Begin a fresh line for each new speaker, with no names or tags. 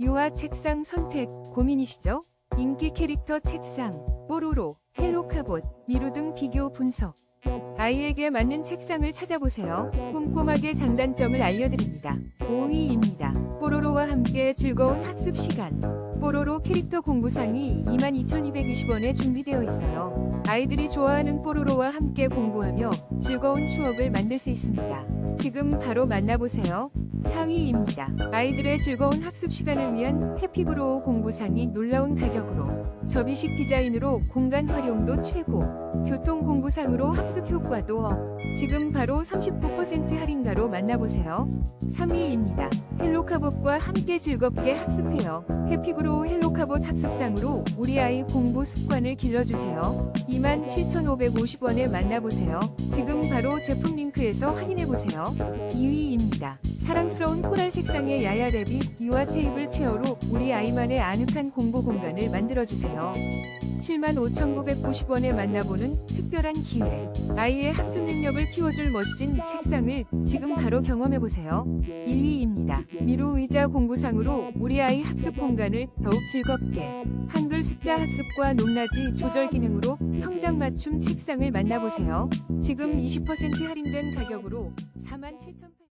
유아 책상 선택 고민이시죠? 인기 캐릭터 책상, 뽀로로, 헬로카봇, 미루 등 비교 분석. 아이에게 맞는 책상을 찾아보세요. 꼼꼼하게 장단점을 알려드립니다. 5위입니다. 함께 즐거운 학습 시간. 뽀로로 캐릭터 공부상이 22,220원에 준비되어 있어요. 아이들이 좋아하는 뽀로로와 함께 공부하며 즐거운 추억을 만들 수 있습니다. 지금 바로 만나보세요. 4위입니다. 아이들의 즐거운 학습 시간을 위한 해피그로우 공부상이 놀라운 가격으로 접이식 디자인으로 공간 활용도 최고 교통 공부상으로 학습 효과도 업. 지금 바로 39% 할인가로 만나보세요. 3위입니다. 헬로카봇과 함께 즐겁게 학습해요. 해피그로우 헬로카봇 학습상으로 우리 아이 공부 습관을 길러주세요. 27,550원에 만나보세요. 지금 바로 제품 링크에서 확인해보세요. 2위입니다. 사랑스러운 코랄 색상의 야야 랩이 유아 테이블 체어로 우리 아이만의 아늑한 공부 공간을 만들어주세요. 75,990원에 만나보는 특별한 기회. 아이의 학습 능력을 키워줄 멋진 책상을 지금 바로 경험해보세요. 1위입니다. 미로 의자 공부상으로 우리 아이 학습 공간을 더욱 즐겁게. 한글 숫자 학습과 높낮이 조절 기능으로 성장 맞춤 책상을 만나보세요. 지금 20% 할인된 가격으로 47,800원.